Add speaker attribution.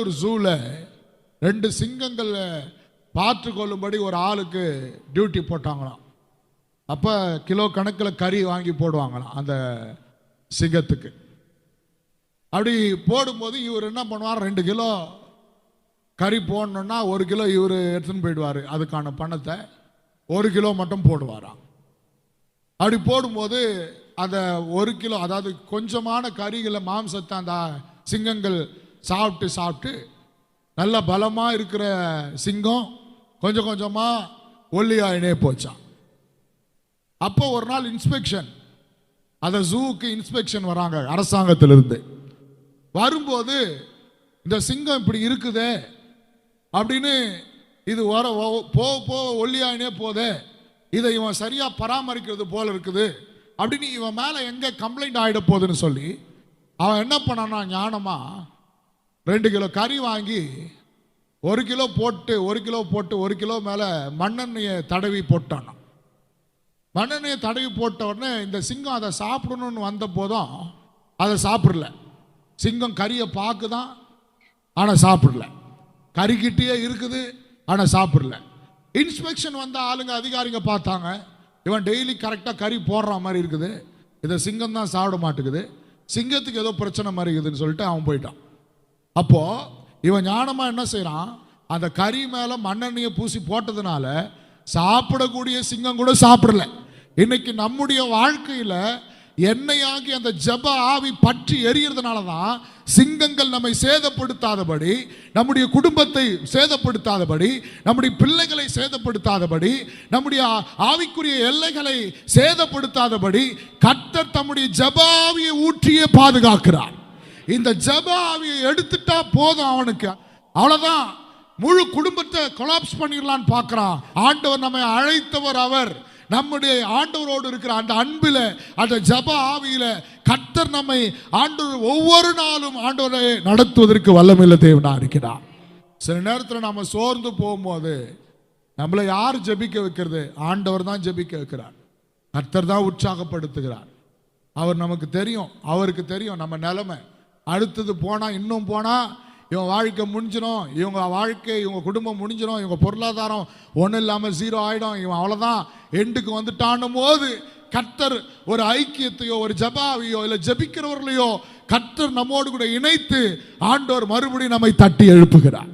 Speaker 1: ஒரு ஜூவில் ரெண்டு சிங்கங்களை பார்த்து கொள்ளும்படி ஒரு ஆளுக்கு டியூட்டி போட்டாங்களாம். அப்போ கிலோ கணக்கில் கறி வாங்கி போடுவாங்களாம் அந்த சிங்கத்துக்கு. அப்படி போடும்போது இவர் என்ன பண்ணுவார்? ரெண்டு கிலோ கறி போடணுன்னா ஒரு கிலோ இவர் எடுத்துன்னு போயிடுவார். அதுக்கான பணத்தை ஒரு கிலோ மட்டும் போடுவாராம். அப்படி போடும்போது அந்த ஒரு கிலோ அதாவது கொஞ்சமான கறிகளை மாம்சத்தை அந்த சிங்கங்கள் சாப்பிட்டு சாப்பிட்டு நல்ல பலமாக இருக்கிற சிங்கம் கொஞ்சம் கொஞ்சமாக ஒல்லியாயினே போச்சான் அப்போ ஒரு நாள் இன்ஸ்பெக்ஷன் அந்த ஜூவுக்கு இன்ஸ்பெக்ஷன் வராங்க அரசாங்கத்திலிருந்து. வரும்போது இந்த சிங்கம் இப்படி இருக்குதே அப்படின்னு இது வர போக போக ஒல்லியாயினே போதே இதை இவன் சரியாக பராமரிக்கிறது போல இருக்குது அப்படின்னு இவன் மேலே எங்கே கம்ப்ளைண்ட் ஆகிட போகுதுன்னு சொல்லி அவன் என்ன பண்ணானா ஞானமாக ரெண்டு கிலோ கறி வாங்கி ஒரு கிலோ போட்டு ஒரு கிலோ போட்டு ஒரு கிலோ மேலே மண்ணெண்ணெயை தடவி போட்டானான் மண்ணெண்ணெயை தடவி போட்ட உடனே இந்த சிங்கம் அதை சாப்பிடணும்னு வந்த போதும் அதை சாப்பிடல. சிங்கம் கறியை பார்க்குதான் ஆனால் சாப்பிடல. கறிக்கிட்டே இருக்குது ஆனால் சாப்பிடல. இன்ஸ்பெக்ஷன் வந்த ஆளுங்க அதிகாரிங்க பார்த்தாங்க இவன் டெய்லி கரெக்டாக கறி போடுற மாதிரி இருக்குது. இதை சிங்கம் தான் சாப்பிட மாட்டேங்குது. சிங்கத்துக்கு ஏதோ பிரச்சனை மாதிரி இருக்குதுன்னு சொல்லிட்டு அவன் போயிட்டான். அப்போ இவன் ஞானமா என்ன செய்யறான் அந்த கறி மேல மண்ணெண்ணெயை பூசி போட்டதுனால சாப்பிடக்கூடிய சிங்கம் கூட சாப்பிடல. இன்னைக்கு நம்முடைய வாழ்க்கையில எண்ணெயாகி அந்த ஜப ஆவி பற்றி எரியறதுனால தான் சிங்கங்கள் நம்மை சேதப்படுத்தாதபடி நம்முடைய குடும்பத்தை சேதப்படுத்தாதபடி நம்முடைய பிள்ளைகளை சேதப்படுத்தாதபடி நம்முடைய ஆவிக்குரிய எல்லைகளை சேதப்படுத்தாதபடி கர்த்தர் தம்முடைய ஜபாவியை ஊற்றியே பாதுகாக்கிறார். இந்த ஜப ஆவியை எடுத்துட்டா போதும் அவனுக்கு. அவ்வளவுதான். முழு குடும்பத்தை கொலாப்ஸ் பண்ணிடலான்னு பார்க்கறான். ஆண்டவர் நம்மை அழைத்தவர் அவர். நம்முடைய ஆண்டவரோடு இருக்கிற அந்த அன்பில் அந்த ஜப ஆவியில் கர்த்தர் நம்மை ஆண்டவர் ஒவ்வொரு நாளும் ஆண்டவரை நடத்துவதற்கு வல்லமில்ல தேவனா இருக்கிறார். சில நேரத்தில் நம்ம சோர்ந்து போகும்போது நம்மளை யார் ஜெபிக்க வைக்கிறது? ஆண்டவர் தான் ஜெபிக்க வைக்கிறார். கர்த்தர் தான் உற்சாகப்படுத்துகிறார். அவர் நமக்கு தெரியும். அவருக்கு தெரியும் நம்ம நிலைமை. அடுத்தது போனால் இன்னும் போனால் இவன் வாழ்க்கை முடிஞ்சிடும் இவங்க வாழ்க்கை இவங்க குடும்பம் முடிஞ்சிடும் இவங்க பொருளாதாரம் ஒன்றும் இல்லாமல் ஜீரோ ஆகிடும் இவன் அவ்வளோதான் எண்டுக்கு வந்துட்டான்னும் போது கர்த்தர் ஒரு ஐக்கியத்தையோ ஒரு ஜபாவையோ இல்லை ஜபிக்கிறவர்களையோ கர்த்தர் நம்மோடு கூட இணைத்து ஆண்டோர் மறுபடியும் நம்மை தட்டி எழுப்புகிறார்.